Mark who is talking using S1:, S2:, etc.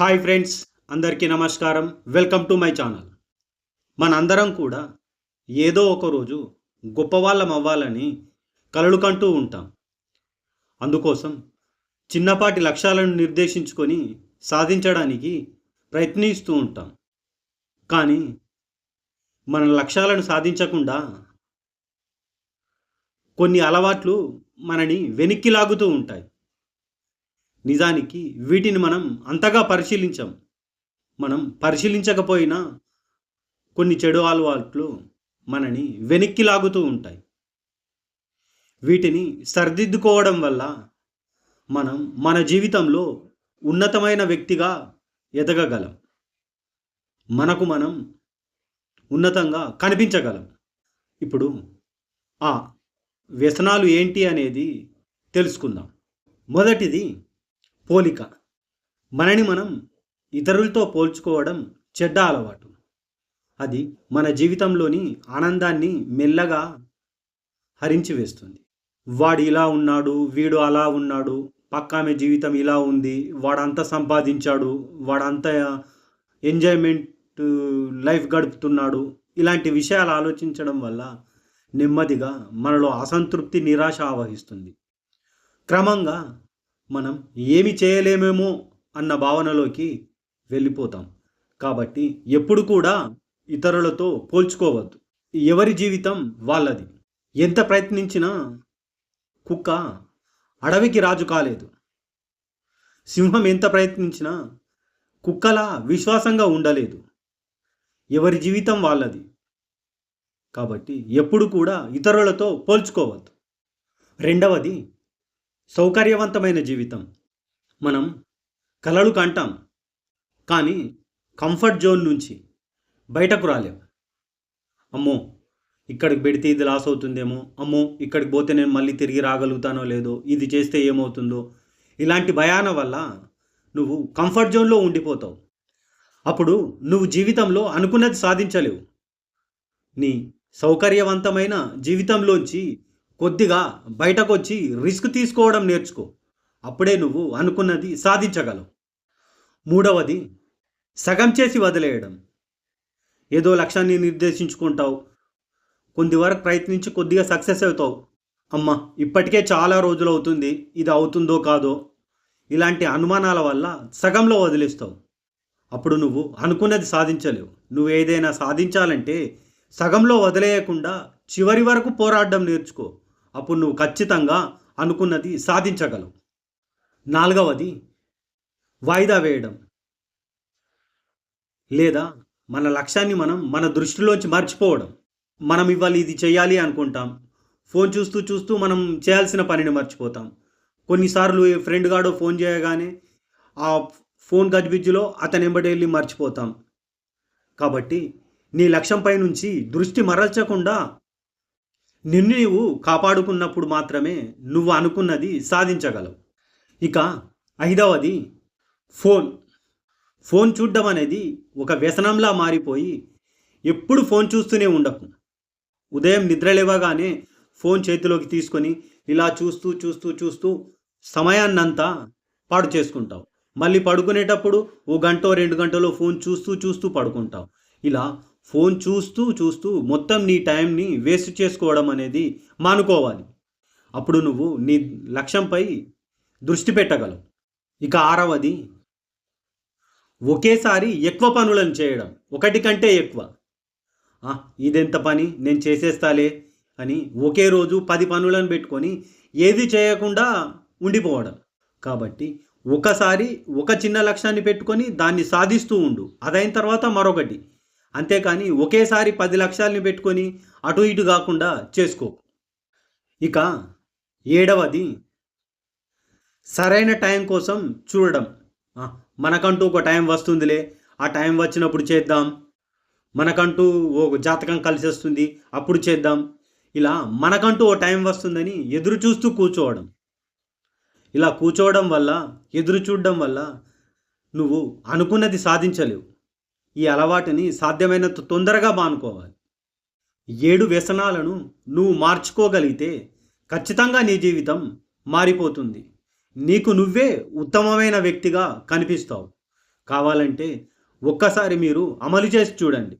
S1: Hi friends అందరికీ నమస్కారం. Welcome to my channel. మనందరం కూడా ఏదో ఒకరోజు గొప్పవాళ్ళం అవ్వాలని కలలు కంటూ ఉంటాం. అందుకోసం చిన్నపాటి లక్ష్యాలను నిర్దేశించుకొని సాధించడానికి ప్రయత్నిస్తూ ఉంటాం. కానీ మన లక్ష్యాలను సాధించకుండా కొన్ని అలవాట్లు మనని వెనక్కి లాగుతూ ఉంటాయి. నిజానికి వీటిని మనం అంతగా పరిశీలించాం. మనం పరిశీలించకపోయినా కొన్ని చెడు అలవాట్లు మనని వెనక్కి లాగుతూ ఉంటాయి. వీటిని సరిదిద్దుకోవడం వల్ల మనం మన జీవితంలో ఉన్నతమైన వ్యక్తిగా ఎదగగలం. మనకు మనం ఉన్నతంగా కనిపించగలం. ఇప్పుడు ఆ వ్యసనాలు ఏంటి అనేది తెలుసుకుందాం. మొదటిది పోలిక. మనని మనం ఇతరులతో పోల్చుకోవడం చెడ్డ అలవాటు. అది మన జీవితంలోని ఆనందాన్ని మెల్లగా హరించి వేస్తుంది. వాడు ఇలా ఉన్నాడు వీడు అలా ఉన్నాడు పక్కామె జీవితం ఇలా ఉంది వాడంతా సంపాదించాడు వాడంతా ఎంజాయ్మెంట్ లైఫ్ గడుపుతున్నాడు ఇలాంటి విషయాలు ఆలోచించడం వల్ల నెమ్మదిగా మనలో అసంతృప్తి నిరాశ ఆవహిస్తుంది. క్రమంగా మనం ఏమి చేయలేమేమో అన్న భావనలోకి వెళ్ళిపోతాం. కాబట్టి ఎప్పుడు కూడా ఇతరులతో పోల్చుకోవద్దు. ఎవరి జీవితం వాళ్ళది. ఎంత ప్రయత్నించినా కుక్క అడవికి రాజు కాలేదు. సింహం ఎంత ప్రయత్నించినా కుక్కలా విశ్వాసంగా ఉండలేదు. ఎవరి జీవితం వాళ్ళది. కాబట్టి ఎప్పుడు కూడా ఇతరులతో పోల్చుకోవద్దు. రెండవది సౌకర్యవంతమైన జీవితం. మనం కలలు కంటాం. కానీ కంఫర్ట్ జోన్ నుంచి బయటకు రాలేం. అమ్మో ఇక్కడికి పెడితే ఇది లాస్ అవుతుందేమో. అమ్మో ఇక్కడికి పోతే నేను మళ్ళీ తిరిగి రాగలుగుతానో లేదో ఇది చేస్తే ఏమవుతుందో. ఇలాంటి భయాన వల్ల నువ్వు కంఫర్ట్ జోన్లో ఉండిపోతావు. అప్పుడు నువ్వు జీవితంలో అనుకున్నది సాధించలేవు. నీ సౌకర్యవంతమైన జీవితంలోంచి కొద్దిగా బయటకు వచ్చి రిస్క్ తీసుకోవడం నేర్చుకో. అప్పుడే నువ్వు అనుకున్నది సాధించగలవు. మూడవది సగం చేసి వదిలేయడం. ఏదో లక్ష్యాన్ని నిర్దేశించుకుంటావు. కొద్ది వరకు ప్రయత్నించి కొద్దిగా సక్సెస్ అవుతావు. అమ్మ ఇప్పటికే చాలా రోజులు అవుతుంది. ఇది అవుతుందో కాదో? ఇలాంటి అనుమానాల వల్ల సగంలో వదిలేస్తావు. అప్పుడు నువ్వు అనుకున్నది సాధించలేవు. నువ్వు ఏదైనా సాధించాలంటే సగంలో వదిలేయకుండా చివరి వరకు పోరాడడం నేర్చుకో. అప్పుడు నువ్వు ఖచ్చితంగా అనుకున్నది సాధించగలవు. నాలుగవది వాయిదా వేయడం. లేదా మన లక్ష్యాన్ని మనం మన దృష్టిలోంచి మర్చిపోవడం. మనం ఇవాళ ఇది చేయాలి అనుకుంటాం. ఫోన్ చూస్తూ చూస్తూ మనం చేయాల్సిన పనిని మర్చిపోతాం. కొన్నిసార్లు ఫ్రెండ్ గాడో ఫోన్ చేయగానే ఆ ఫోన్ గజిబిజ్జిలో అతని ఎంబడి వెళ్ళి మర్చిపోతాం. కాబట్టి నీ లక్ష్యంపై నుంచి దృష్టి మరల్చకుండా నిన్ను నీవు కాపాడుకున్నప్పుడు మాత్రమే నువ్వు అనుకున్నది సాధించగలవు. ఇక ఐదవది ఫోన్. ఫోన్ చూడడం అనేది ఒక వ్యసనంలా మారిపోయి ఎప్పుడు ఫోన్ చూస్తూనే ఉండకు. ఉదయం నిద్ర లేవగానే ఫోన్ చేతిలోకి తీసుకొని ఇలా చూస్తూ చూస్తూ చూస్తూ సమయాన్నంతా పాడు చేసుకుంటావు. మళ్ళీ పడుకునేటప్పుడు ఓ గంట రెండు గంటలో ఫోన్ చూస్తూ చూస్తూ పడుకుంటావు. ఇలా ఫోన్ చూస్తూ చూస్తూ మొత్తం నీ టైంని వేస్ట్ చేసుకోవడం అనేది మానుకోవాలి. అప్పుడు నువ్వు నీ లక్ష్యంపై దృష్టి పెట్టగలవు. ఇక ఆరవది ఒకేసారి ఎక్కువ పనులను చేయడం. ఒకటి కంటే ఎక్కువ. ఇదెంత పని? నేను చేసేస్తాలే అని ఒకే రోజు పది పనులను పెట్టుకొని ఏది చేయకుండా ఉండిపోవడం. కాబట్టి ఒకసారి ఒక చిన్న లక్ష్యాన్ని పెట్టుకొని దాన్ని సాధిస్తూ ఉండు. అదైన తర్వాత మరొకటి. అంతేకాని ఒకేసారి పది లక్షల్ని పెట్టుకొని అటు ఇటు కాకుండా చేసుకో. ఇక ఏడవది సరైన టైం కోసం చూడడం. మనకంటూ ఒక టైం వస్తుందిలే. ఆ టైం వచ్చినప్పుడు చేద్దాం. మనకంటూ ఓ జాతకం కలిసి వస్తుంది. అప్పుడు చేద్దాం. ఇలా మనకంటూ ఓ టైం వస్తుందని ఎదురు చూస్తూ కూర్చోవడం. ఇలా కూర్చోవడం వల్ల ఎదురు చూడడం వల్ల నువ్వు అనుకున్నది సాధించలేవు. ఈ అలవాటుని సాధ్యమైనంత తొందరగా మానుకోవాలి. ఏడు వ్యసనాలను నువ్వు మార్చుకోగలిగితే ఖచ్చితంగా నీ జీవితం మారిపోతుంది. నీకు నువ్వే ఉత్తమమైన వ్యక్తిగా కనిపిస్తావు. కావాలంటే ఒక్కసారి మీరు అమలు చేసి చూడండి.